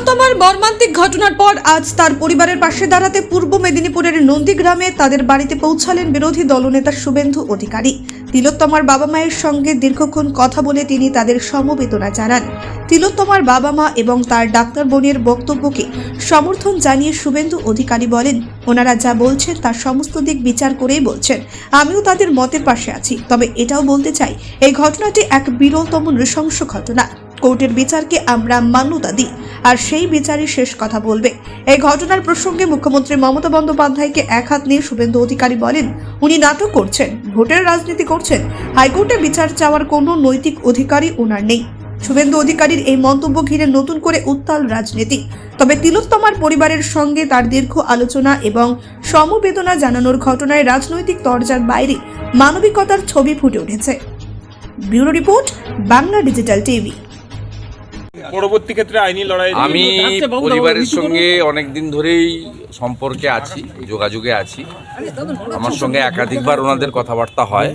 তিলোত্তমার মর্মান্তিক ঘটনার পর আজ তার পরিবারের পাশে দাঁড়াতে পূর্ব মেদিনীপুরের নন্দীগ্রামে তাদের বাড়িতে পৌঁছালেন বিরোধী দলনেতা শুভেন্দু অধিকারী। তিলোত্তমার বাবা মায়ের সঙ্গে দীর্ঘক্ষণ কথা বলে তিনি তাদের সমবেদনা জানান। তিলোত্তমার বাবা মা এবং তার ডাক্তার বোনের বক্তব্যকে সমর্থন জানিয়ে শুভেন্দু অধিকারী বলেন, ওনারা যা বলছেন তার সমস্ত দিক বিচার করেই বলছেন। আমিও তাদের মতের পাশে আছি। তবে এটাও বলতে চাই, এই ঘটনাটি এক বিরলতম নৃশংস ঘটনা। কোর্টের বিচারকে আমরা মান্যতা দিই, আর সেই বিচারই শেষ কথা বলবে। এই ঘটনার প্রসঙ্গে মুখ্যমন্ত্রী মমতা বন্দ্যোপাধ্যায়কে এক হাত নিয়ে শুভেন্দু অধিকারী বলেন, উনি নাটক করছেন, ভোটের রাজনীতি করছেন, হাইকোর্টে বিচার চাওয়ার কোনো নৈতিক অধিকারই ওনার নেই। শুভেন্দু অধিকারীর এই মন্তব্য ঘিরে নতুন করে উত্তাল রাজনীতি। তবে তিলোত্তমার পরিবারের সঙ্গে তার দীর্ঘ আলোচনা এবং সমবেদনা জানানোর ঘটনায় রাজনৈতিক তরজার বাইরে মানবিকতার ছবি ফুটে উঠেছে। Bureau report, Bangla digital TV. পরবর্তী ক্ষেত্রে আইনি লড়াই আমি পরিবারের সঙ্গে অনেক দিন ধরেই সম্পর্কে আছি যোগাযোগে আছি। আমার সঙ্গে একাধিকবার ওনাদের কথাবার্তা হয়।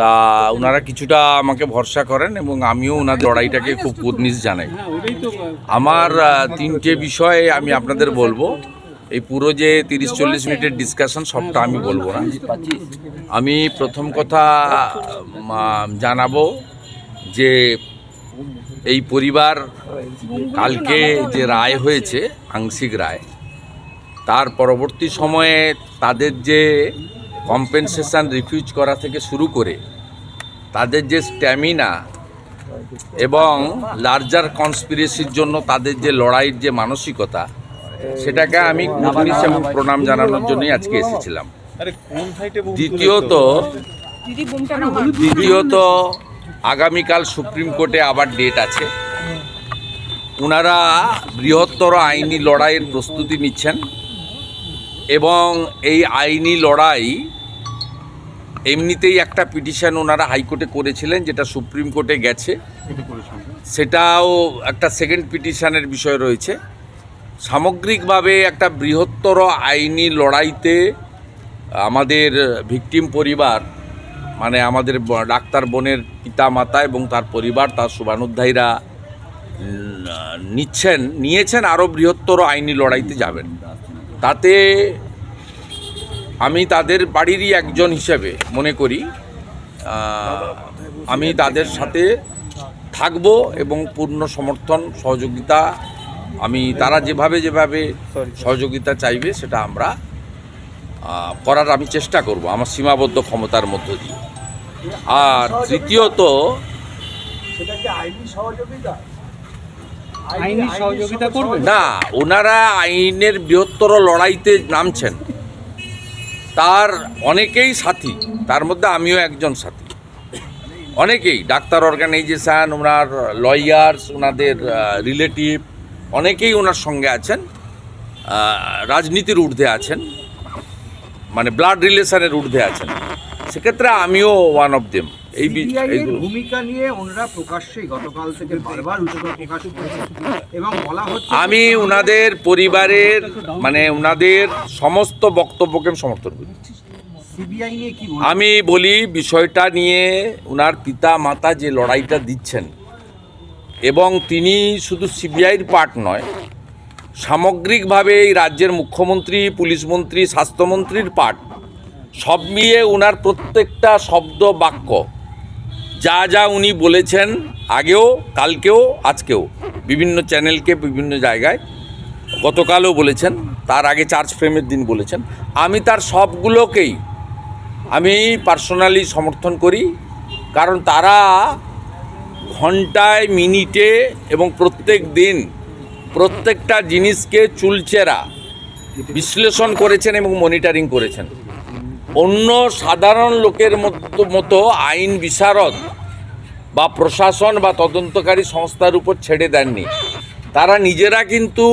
তা ওনারা কিছুটা আমাকে ভরসা করেন এবং আমিও ওনাদের লড়াইটাকে খুব কুর্নিশ জানাই। আমার তিনটে বিষয়ে আমি আপনাদের বলব। এই পুরো যে তিরিশ চল্লিশ মিনিটের ডিসকাশন সবটা আমি বলব না। আমি প্রথম কথা জানাব যে এই পরিবার কালকে যে রায় হয়েছে আংশিক রায় তার পরবর্তী সময়ে তাদের যে কম্পেনসেশন রিফিউজ করা থেকে শুরু করে তাদের যে স্ট্যামিনা এবং লার্জার কনস্পিরেসির জন্য তাদের যে লড়াইয়ের যে মানসিকতা সেটাকে আমি কুর্নিশ এবং প্রণাম জানানোর জন্যই আজকে এসেছিলাম। দ্বিতীয়ত দ্বিতীয়ত আগামীকাল সুপ্রিম কোর্টে আবার ডেট আছে। ওনারা বৃহত্তর আইনি লড়াইয়ের প্রস্তুতি নিচ্ছেন এবং এই আইনি লড়াই এমনিতেই একটা পিটিশন ওনারা হাইকোর্টে করেছিলেন যেটা সুপ্রিম কোর্টে গেছে। সেটাও একটা সেকেন্ড পিটিশনের বিষয় রয়েছে। সামগ্রিকভাবে একটা বৃহত্তর আইনি লড়াইতে আমাদের ভিকটিম পরিবার মানে আমাদের ডাক্তার বোনের পিতা মাতা এবং তার পরিবার, তার শুভানুধ্যায়ীরা নিচ্ছেন, নিয়েছেন আরও বৃহত্তর আইনি লড়াইতে যাবেন। তাতে আমি তাদের বাড়িরই একজন হিসেবে মনে করি আমি তাদের সাথে থাকব এবং পূর্ণ সমর্থন, সহযোগিতা, আমি তারা যেভাবে যেভাবে সহযোগিতা চাইবে সেটা আমরা করার আমি চেষ্টা করব, আমার সীমাবদ্ধ ক্ষমতার মধ্য দিয়ে। আর তৃতীয়ত আইনি না ওনারা আইনের বৃহত্তর লড়াইতে নামছেন। তার অনেকেই সাথী তার মধ্যে আমিও একজন সাথী। অনেকেই ডাক্তার অর্গানাইজেশান ওনার লয়ার্স ওনাদের রিলেটিভ অনেকেই ওনার সঙ্গে আছেন রাজনীতির ঊর্ধ্বে আছেন মানে ব্লাড রিলেশনের ঊর্ধ্বে আছেন। সেক্ষেত্রে আমিও ওয়ান অফ দেম এই ভূমিকা নিয়ে ওনারা প্রকাশ্যে গতকাল থেকে বারবার প্রকাশ এবং বলা হচ্ছে আমি ওনাদের পরিবারের মানে ওনাদের সমস্ত বক্তব্যকে সমর্থন করি? আমি বলি বিষয়টা নিয়ে ওনার পিতা মাতা যে লড়াইটা দিচ্ছেন এবং তিনি শুধু সিবিআইয়ের পার্ট নয় সামগ্রিকভাবে এই রাজ্যের মুখ্যমন্ত্রী পুলিশ মন্ত্রী স্বাস্থ্যমন্ত্রীর পার্ট সব মিলিয়ে ওনার প্রত্যেকটা শব্দ বাক্য, যা যা উনি বলেছেন আগেও, কালকেও, আজকেও, বিভিন্ন চ্যানেলকে বিভিন্ন জায়গায়, গতকালও বলেছেন, তার আগে চার্জ ফ্রেমের দিন বলেছেন। আমি তার সবগুলোকেই, আমি পার্সোনালি সমর্থন করি, কারণ তারা ঘন্টায়, মিনিটে এবং প্রত্যেক দিন প্রত্যেকটা জিনিসকে চুলচেরা বিশ্লেষণ করেছেন এবং মনিটরিং করেছেন। অন্য সাধারণ লোকের মতো মতো আইন বিশারদ বা প্রশাসন বা তদন্তকারী সংস্থার উপর ছেড়ে দেননি। তারা নিজেরা কিন্তু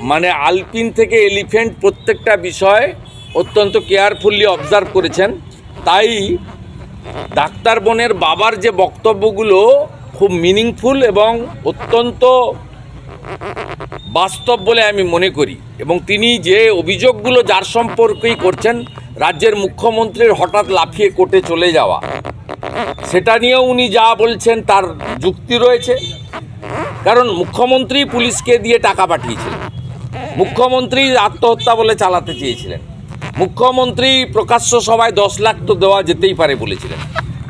মানে আলপিন থেকে এলিফেন্ট প্রত্যেকটা বিষয় অত্যন্ত কেয়ারফুলি অবজার্ভ করেছেন। তাই ডাক্তার বোনের বাবার যে বক্তব্যগুলো খুব মিনিংফুল এবং অত্যন্ত বাস্তব বলে আমি মনে করি। এবং তিনি যে অভিযোগগুলো যার সম্পর্কেই করছেন, রাজ্যের মুখ্যমন্ত্রীর হঠাৎ লাফিয়ে কোর্টে চলে যাওয়া, সেটা নিয়েও উনি যা বলছেন তার যুক্তি রয়েছে। কারণ মুখ্যমন্ত্রী পুলিশকে দিয়ে টাকা পাঠিয়েছিলেন। মুখ্যমন্ত্রী আত্মহত্যা বলে চালাতে চেয়েছিলেন। মুখ্যমন্ত্রী প্রকাশ্য সভায় দশ লাখ তো দেওয়া যেতেই পারে বলেছিলেন।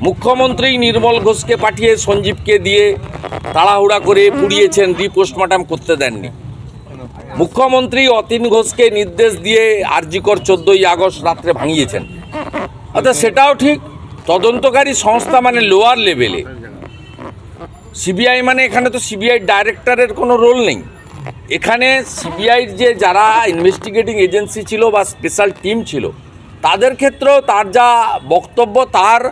মুখ্যমন্ত্রী নির্মল ঘোষকে পাঠিয়ে সঞ্জীবকে দিয়ে তাড়াহুড়া করে পুড়িয়েছেন রিপোস্টমর্টম করতে দেননি। মুখ্যমন্ত্রী অতীন ঘোষকে নির্দেশ দিয়ে আরজিকর চোদ্দই আগস্ট রাত্রে ভাঙিয়েছেন। অর্থাৎ সেটাও ঠিক। তদন্তকারী সংস্থা মানে লোয়ার লেভেলে সিবিআই মানে এখানে তো সিবিআই ডাইরেক্টরের কোনো রোল নেই। এখানে সিবিআইর যে যারা ইনভেস্টিগেটিং এজেন্সি ছিল বা স্পেশাল টিম ছিল, তাদের ক্ষেত্রেও তার যা বক্তব্য, তার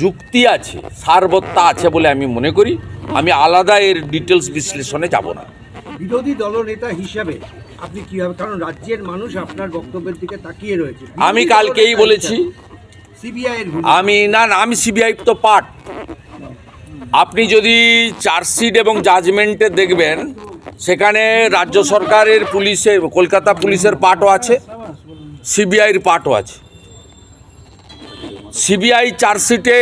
যুক্তি আছে সারবত্তা আছে বলে আমি মনে করি আমি আলাদা এর ডিটেলস বিশ্লেষণে যাব না। বিরোধী দলনেতা হিসাবে আপনি কীভাবে কারণ রাজ্যের মানুষ আপনার বক্তব্যের দিকে তাকিয়ে রয়েছে। আমি কালকেই বলেছি। সিবিআই এর আমি না না আমি সিবিআই তো পার্ট আপনি যদি চার্জশিট এবং জাজমেন্টে দেখবেন সেখানে রাজ্য সরকারের পুলিশের কলকাতা পুলিশের পার্টও আছে সিবিআইয়ের পার্টও আছে। সিবিআই চার্জশিটে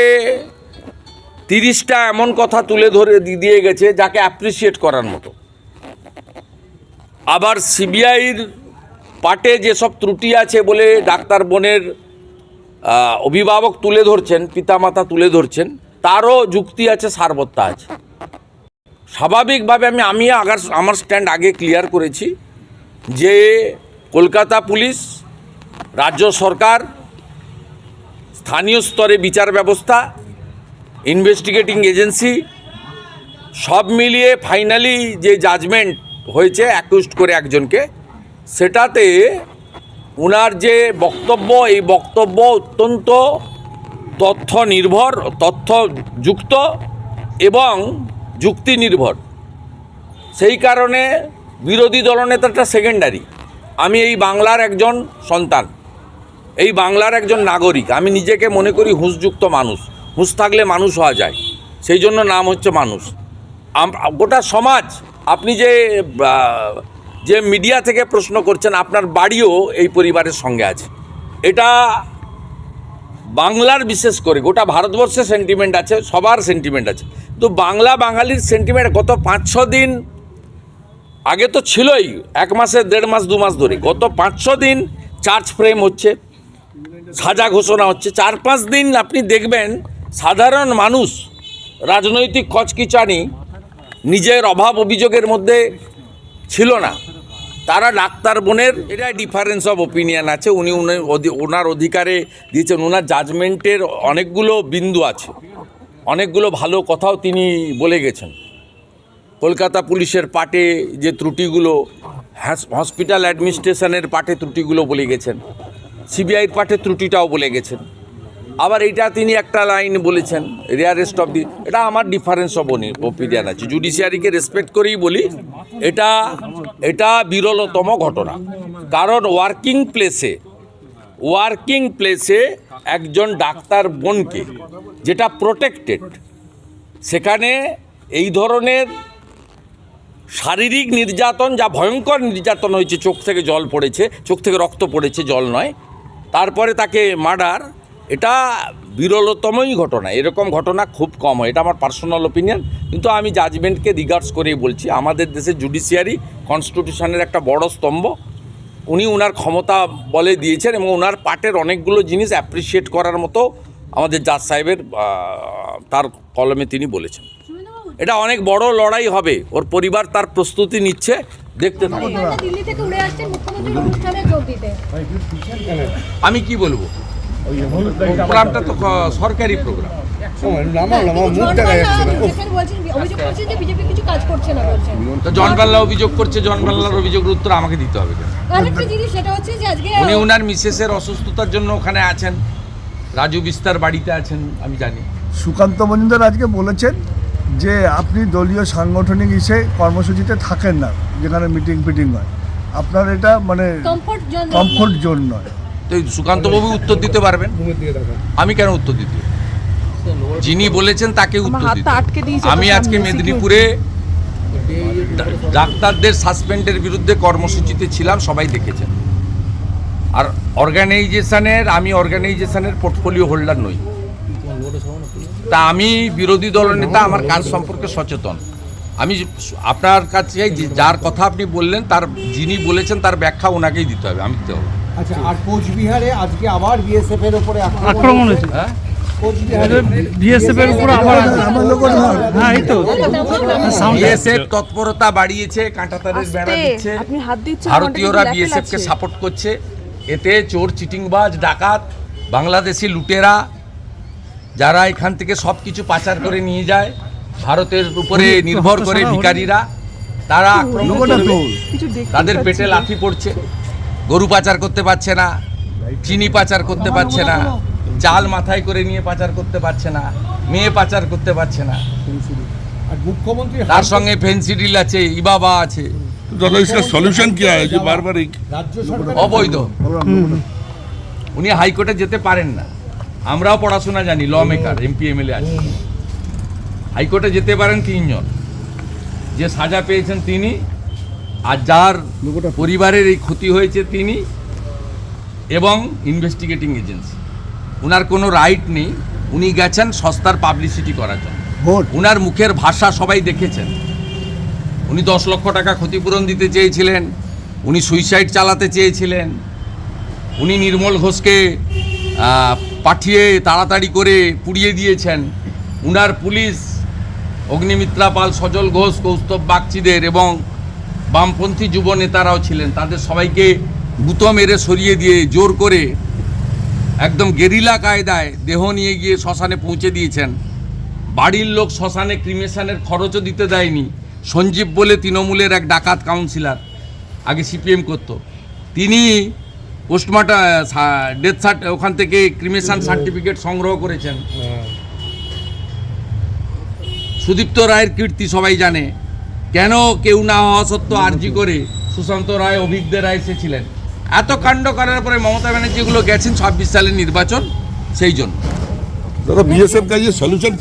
তিরিশটা এমন কথা তুলে ধরে দিয়ে গেছে যাকে অ্যাপ্রিসিয়েট করার মতো। আবার সিবিআইর পার্টে যেসব ত্রুটি আছে বলে ডাক্তার বোনের অভিভাবক তুলে ধরছেন, পিতামাতা তুলে ধরছেন, তারও যুক্তি আছে, সারবত্তা আছে। স্বাভাবিকভাবে আমি আমি আগার, আমার স্ট্যান্ড আগে ক্লিয়ার করেছি যে কলকাতা পুলিশ, রাজ্য সরকার স্থানীয় স্তরে বিচার ব্যবস্থা ইনভেস্টিগেটিং এজেন্সি সব মিলিয়ে ফাইনালি যে জাজমেন্ট হয়েছে অ্যাকিউজড করে একজনকে, সেটাতে ওনার যে বক্তব্য, এই বক্তব্য অত্যন্ত তথ্য নির্ভর তথ্যযুক্ত এবং যুক্তি নির্ভর সেই কারণে বিরোধী দলনেতাটা সেকেন্ডারি আমি এই বাংলার একজন সন্তান। এই বাংলার একজন নাগরিক, আমি নিজেকে মনে করি হুঁসযুক্ত মানুষ হুঁস থাকলে মানুষ হওয়া যায়, সেই জন্য নাম হচ্ছে মানুষ। গোটা সমাজ, আপনি যে যে মিডিয়া থেকে প্রশ্ন করছেন, আপনার বাড়িও এই পরিবারের সঙ্গে আছে। এটা বাংলার বিশেষ করে, গোটা ভারতবর্ষের সেন্টিমেন্ট আছে, সবার সেন্টিমেন্ট আছে। তো বাংলা বাঙালির সেন্টিমেন্ট গত পাঁচ ছ দিন, আগে তো ছিলই, এক মাসে দেড় মাস, দু মাস ধরে, গত পাঁচ ছ দিন চার্জ ফ্রেম হচ্ছে। সাজা ঘোষণা হচ্ছে। চার পাঁচ দিন আপনি দেখবেন সাধারণ মানুষ, রাজনৈতিক কচকিচানি নিজের অভাব অভিযোগের মধ্যে ছিল না। তারা ডাক্তার বোনের এটা ডিফারেন্স অফ ওপিনিয়ন আছে। উনি উনি- ওনার অধিকারে দিয়েছেন ওনার জাজমেন্টের অনেকগুলো বিন্দু আছে। অনেকগুলো ভালো কথাও তিনি বলে গেছেন। কলকাতা পুলিশের পাটে যে ত্রুটিগুলো হসপিটাল অ্যাডমিনিস্ট্রেশনের পাটে ত্রুটিগুলো বলে গেছেন। সিবিআইয়ের পাটে ত্রুটিটাও বলে গেছেন। আবার এইটা তিনি একটা লাইন বলেছেন, রেয়ারেস্ট অফ দি, এটা আমার ডিফারেন্স অফ ওপিনিয়ন আছে। জুডিশিয়ারিকে রেসপেক্ট করেই বলি, এটা এটা বিরলতম ঘটনা। কারণ ওয়ার্কিং প্লেসে ওয়ার্কিং প্লেসে একজন ডাক্তার বোনকে যেটা প্রোটেক্টেড সেখানে এই ধরনের শারীরিক নির্যাতন, যা ভয়ঙ্কর নির্যাতন হয়েছে, চোখ থেকে জল পড়েছে, চোখ থেকে রক্ত পড়েছে, জল নয় তারপরে তাকে মার্ডার এটা বিরলতমই ঘটনা। এরকম ঘটনা খুব কম হয় এটা আমার পার্সোনাল ওপিনিয়ন কিন্তু আমি জাজমেন্টকে রিগার্ডস করেই বলছি। আমাদের দেশের জুডিশিয়ারি কনস্টিটিউশনের একটা বড় স্তম্ভ। উনি ওনার ক্ষমতা বলে দিয়েছেন এবং ওনার পার্টের অনেকগুলো জিনিস অ্যাপ্রিসিয়েট করার মতো আমাদের জাজ সাহেবের তার কলমে তিনি বলেছেন। এটা অনেক বড় লড়াই হবে। ওর পরিবার তার প্রস্তুতি নিচ্ছে। দেখতে থাকুন দিল্লি থেকে উড়ে আসছেন মুখ্যমন্ত্রীর অনুষ্ঠানে যোগ দিতে আমি কি বলব? প্রোগ্রামটা তো সরকারি প্রোগ্রাম। যেখানে বলছেন অভিযোগ করছেন যে বিজেপি কিছু কাজ করছে না বলছেন। তো জন বাল্লা অভিযোগ করছে জন বাল্লার অভিযোগের উত্তর আমাকে দিতে হবে কেন? আরেকটা জিনিস সেটা হচ্ছে যে আজকে উনি উনার মিসেসের অসুস্থতার জন্য ওখানে আছেন। রাজু বিস্তার বাড়িতে আছেন আমি জানি। সুকান্ত মজুমদার আজকে বলেছেন যে আপনি দলীয় সাংগঠনিক হিসেবে কর্মসূচিতে থাকেন না যেখানে মিটিং ফিটিং হয়। আপনার এটা মানে কমফোর্ট জোন নয়। তো এই সুকান্তবাবু উত্তর দিতে পারবেন? আমি কেন উত্তর দিতে? যিনি বলেছেন তাকে উত্তর দিতে আমি আজকে মেদিনীপুরে ডাক্তারদের সাসপেন্ডের বিরুদ্ধে কর্মসূচিতে ছিলাম সবাই দেখেছেন। আর অর্গানাইজেশনের আমি অর্গানাইজেশনের পোর্টফোলিও হোল্ডার নই। তা আমি বিরোধী দলনেতা আমার কাজ সম্পর্কে সচেতন। আমি আপনার কাছে যার কথা আপনি বললেন তার যিনি বলেছেন তার ব্যাখ্যা ওনাকেই দিতে হবে আমি দিতে হবে। আচ্ছা আর কোচবিহারে আজকে আবার বিএসএফ এর উপরে আক্রমণ হয়েছে? হ্যাঁ? বিএসএফ এর উপর আবার আমার লোক ধর হ্যাঁ এই তো। বিএসএফ তৎপরতা বাড়িয়েছে কাঁটাতারের বেড়া দিচ্ছে। আপনি হাত দিচ্ছেন ভারতীয়রা বিএসএফ কে সাপোর্ট করছে। এতে চোর চিটিংবাজ ডাকাত বাংলাদেশি লুটেরা যারা এখান থেকে সব কিছু পাচার করে নিয়ে যায় ভারতের উপরে নির্ভর করে ভিকারীরা তারা তাদের পেটে লাথি পড়ছে গরু পাচার করতে পারছে না চিনি পাচার করতে পারছে না চাল মাথায় করে নিয়ে পাচার করতে পারছে না মেয়ে পাচার করতে পারছে না। মুখ্যমন্ত্রী তার সঙ্গে ফেন্সি ডিল আছে ইবাবা আছে। অবৈধ। উনি হাইকোর্টে যেতে পারেন না। আমরাও পড়াশোনা জানি ল মেকার এমপি এমএলএ আছে। হাইকোর্টে যেতে পারেন তিনজন। যে সাজা পেয়েছেন তিনি আর যার পরিবারের এই ক্ষতি হয়েছে তিনি এবং ইনভেস্টিগেটিং এজেন্সি উনার কোনো রাইট নেই উনি গেছেন সস্তার পাবলিসিটি করার জন্য। উনার মুখের ভাষা সবাই দেখেছেন। উনি দশ লক্ষ টাকা ক্ষতিপূরণ দিতে চেয়েছিলেন উনি সুইসাইড চালাতে চেয়েছিলেন উনি নির্মল ঘোষকে পাঠিয়ে তাড়াতাড়ি করে পুড়িয়ে দিয়েছেন। উনার পুলিশ, অগ্নিমিত্রা পাল, সজল ঘোষ, কৌস্তব বাগচিদের এবং বামপন্থী যুব নেতারাও ছিলেন। তাদের সবাইকে গুঁতো মেরে সরিয়ে দিয়ে জোর করে একদম গেরিলা কায়দায় দেহ নিয়ে গিয়ে শ্মশানে পৌঁছে দিয়েছেন। বাড়ির লোক শ্মশানে ক্রিমেশনের খরচও দিতে দেয়নি। সঞ্জীব বলে তৃণমূলের এক ডাকাত কাউন্সিলর, আগে সিপিএম করত। তিনি পোস্টমার্টা ডেথ সার্ট ওখান থেকে ক্রিমেশন সার্টিফিকেট সংগ্রহ করেছেন। হ্যাঁ। সুদীপ্ত রায়ের কীর্তি সবাই জানে। কেন কেউ না হওয়া সত্ত্বেও আর্জি করে সুশান্ত রায় অভিজ্ঞ রায় এসেছিলেন? এত কাণ্ড করার পরে মমতা ব্যানার্জিগুলো গেছেন ছাব্বিশ সালের নির্বাচন সেই জন্য। বিএসএফ কাজে সলিউশন